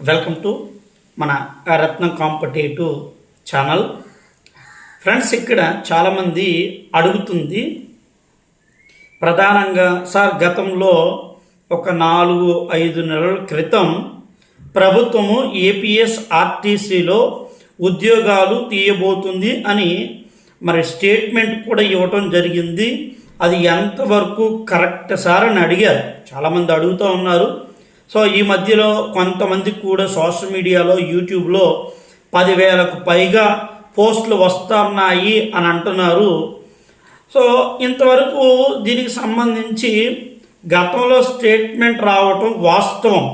Welcome to మన రత్నం competitive channel. Friends ఇక్కడ చాలామంది అడుగుతుంది. ప్రధానంగా సార్ గతంలో ఒక నాలుగు ఐదు నెలల క్రితం ప్రభుత్వము ఏపీఎస్ ఆర్టీసీలో ఉద్యోగాలు తీయబోతుంది అని మరి స్టేట్మెంట్ కూడా ఇవ్వటం జరిగింది. అది ఎంతవరకు కరెక్ట్ సార్ అని అడిగారు. చాలామంది అడుగుతూ ఉన్నారు. సో ఈ మధ్యలో కొంతమంది కూడా సోషల్ మీడియాలో యూట్యూబ్లో పదివేలకు పైగా పోస్టులు వస్తున్నాయి అని అంటున్నారు. సో ఇంతవరకు దీనికి సంబంధించి గతంలో స్టేట్మెంట్ రావటం వాస్తవం.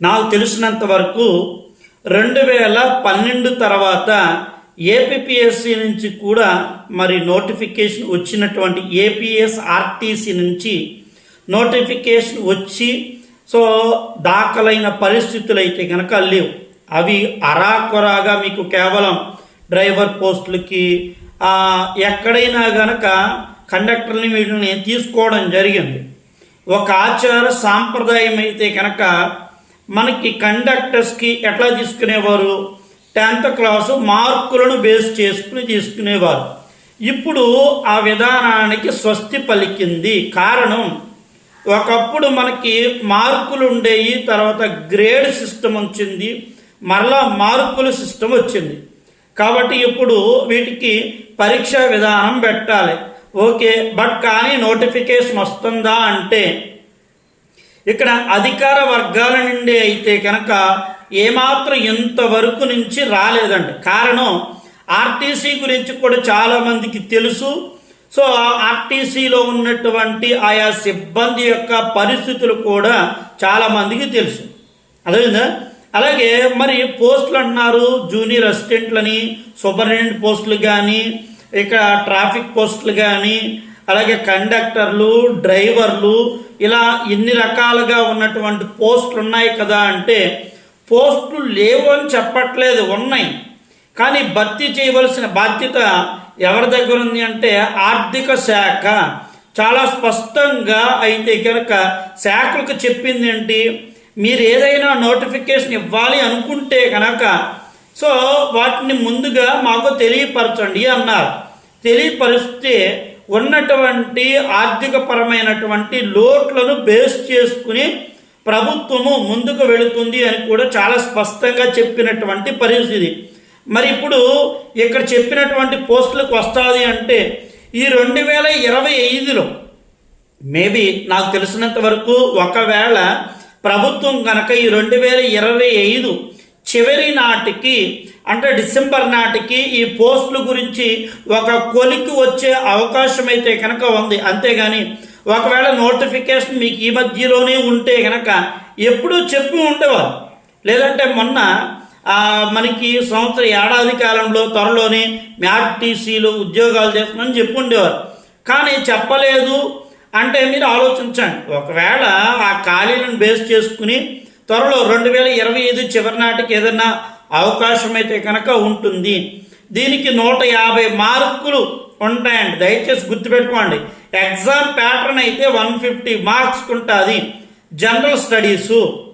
నాకు తెలిసినంత వరకు రెండు వేల పన్నెండు తర్వాత ఏపీఎస్సి నుంచి కూడా మరి నోటిఫికేషన్ వచ్చినటువంటి ఏపీఎస్ ఆర్టీసీ నుంచి నోటిఫికేషన్ వచ్చి సో దాఖలైన పరిస్థితులు అయితే కనుక లేవు. అవి అరాకొరాగా మీకు కేవలం డ్రైవర్ పోస్టులకి ఎక్కడైనా గనక కండక్టర్ని వీటిని తీసుకోవడం జరిగింది. ఒక ఆచార సాంప్రదాయం అయితే కనుక మనకి కండక్టర్స్కి ఎట్లా తీసుకునేవారు? టెన్త్ క్లాసు మార్కులను బేస్ చేసుకుని తీసుకునేవారు. ఇప్పుడు ఆ విధానానికి స్వస్తి పలికింది కారణం ఒకప్పుడు మనకి మార్కులు ఉండేవి తర్వాత గ్రేడ్ సిస్టమ్ వచ్చింది మరలా మార్కుల సిస్టమ్ వచ్చింది. కాబట్టి ఇప్పుడు వీటికి పరీక్షా విధానం పెట్టాలి. ఓకే బట్ కానీ నోటిఫికేషన్ వస్తుందా అంటే ఇక్కడ అధికార వర్గాల నుండి అయితే కనుక ఏమాత్రం ఇంతవరకు నుంచి రాలేదండి. కారణం ఆర్టీసీ గురించి కూడా చాలామందికి తెలుసు. సో ఆర్టీసీలో ఉన్నటువంటి ఆయా సిబ్బంది యొక్క పరిస్థితులు కూడా చాలామందికి తెలుసు. అదేవిధంగా అలాగే మరి పోస్టులు అంటున్నారు జూనియర్ అసిస్టెంట్లని సూపరింటెండెంట్ పోస్టులు కానీ ఇక ట్రాఫిక్ పోస్టులు కానీ అలాగే కండక్టర్లు డ్రైవర్లు ఇలా ఇన్ని రకాలుగా ఉన్నటువంటి పోస్టులు ఉన్నాయి కదా అంటే పోస్టులు లేవు అని చెప్పట్లేదు ఉన్నాయి. కానీ భర్తీ చేయవలసిన బాధ్యత ఎవరి దగ్గర ఉంది అంటే ఆర్థిక శాఖ. చాలా స్పష్టంగా అయితే కనుక శాఖలకు చెప్పింది ఏంటి? మీరు ఏదైనా నోటిఫికేషన్ ఇవ్వాలి అనుకుంటే కనుక సో వాటిని ముందుగా మాకు తెలియపరచండి అన్నారు. తెలియపరిస్తే ఉన్నటువంటి ఆర్థిక పరమైనటువంటి లోట్లను బేస్ చేసుకుని ప్రభుత్వము ముందుకు వెళుతుంది అని కూడా చాలా స్పష్టంగా చెప్పినటువంటి పరిస్థితి. మరి ఇప్పుడు ఇక్కడ చెప్పినటువంటి పోస్టులకు వస్తుంది అంటే ఈ రెండు వేల ఇరవై ఐదులో మేబీ నాకు తెలిసినంత వరకు ఒకవేళ ప్రభుత్వం కనుక ఈ రెండు వేల ఇరవై ఐదు చివరి నాటికి అంటే డిసెంబర్ నాటికి ఈ పోస్టుల గురించి ఒక కొలికి వచ్చే అవకాశం అయితే కనుక ఉంది. అంతేగాని ఒకవేళ నోటిఫికేషన్ మీకు ఈ మధ్యలోనే ఉంటే కనుక ఎప్పుడూ చెప్పి ఉండేవారు. లేదంటే మొన్న మనకి సంవత్సర ఏడాది కాలంలో త్వరలోనే మ్యాట్టీసీలో ఉద్యోగాలు చేస్తున్నామని చెప్పి ఉండేవారు కానీ చెప్పలేదు అంటే మీరు ఆలోచించండి. ఒకవేళ ఆ ఖాళీలను బేస్ చేసుకుని త్వరలో రెండు వేల ఇరవై ఐదు చివరి నాటికి ఏదైనా అవకాశం అయితే కనుక ఉంటుంది. దీనికి నూట యాభై మార్కులు ఉంటాయండి. దయచేసి గుర్తుపెట్టుకోండి. ఎగ్జామ్ ప్యాటర్న్ అయితే వన్ ఫిఫ్టీ మార్క్స్ ఉంటుంది. General studies.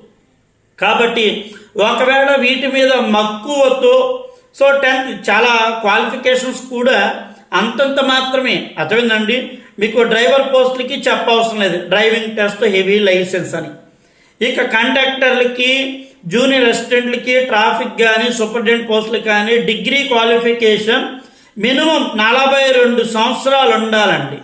కాబట్టి ఒకవేళ వీటి మీద మక్కువతో సో టెన్త్ చాలా క్వాలిఫికేషన్స్ కూడా అంతంత మాత్రమే. అర్థమైందండి? మీకు డ్రైవర్ పోస్టులకి చెప్పవసరం లేదు. డ్రైవింగ్ టెస్ట్ హెవీ లైసెన్స్ అని. ఇక కండక్టర్లకి జూనియర్ అసిస్టెంట్లకి ట్రాఫిక్ కానీ సూపరింటెండెంట్ పోస్టులు కానీ డిగ్రీ క్వాలిఫికేషన్ మినిమం నలభై రెండు సంవత్సరాలు ఉండాలండి.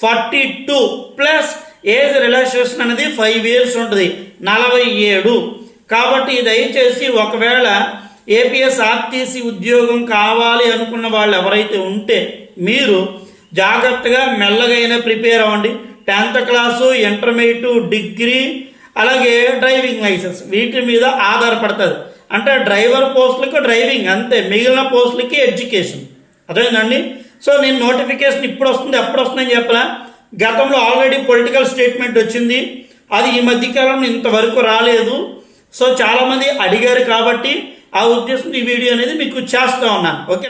Forty two plus age relaxation అనేది ఫైవ్ ఇయర్స్ ఉంటుంది. నలభై ఏడు. కాబట్టి దయచేసి ఒకవేళ ఏపీఎస్ ఆర్టీసీ ఉద్యోగం కావాలి అనుకున్న వాళ్ళు ఎవరైతే ఉంటే మీరు జాగ్రత్తగా మెల్లగైనా ప్రిపేర్ అవ్వండి. టెన్త్ క్లాసు ఇంటర్మీడియట్ డిగ్రీ అలాగే డ్రైవింగ్ లైసెన్స్ వీటి మీద ఆధారపడుతుంది. అంటే డ్రైవర్ పోస్టులకు డ్రైవింగ్ అంతే మిగిలిన పోస్టులకి ఎడ్యుకేషన్. అదేనండి సో నేను నోటిఫికేషన్ ఇప్పుడు వస్తుంది ఎప్పుడు వస్తుందని చెప్పలా. గతంలో ఆల్రెడీ పొలిటికల్ స్టేట్మెంట్ వచ్చింది. అది ఈ మధ్యకాలంలో ఇంతవరకు రాలేదు. సో చాలామంది అడిగారు కాబట్టి ఆ ఉద్దేశం ఈ వీడియో అనేది మీకు చేస్తూ ఉన్నాను. ఓకే?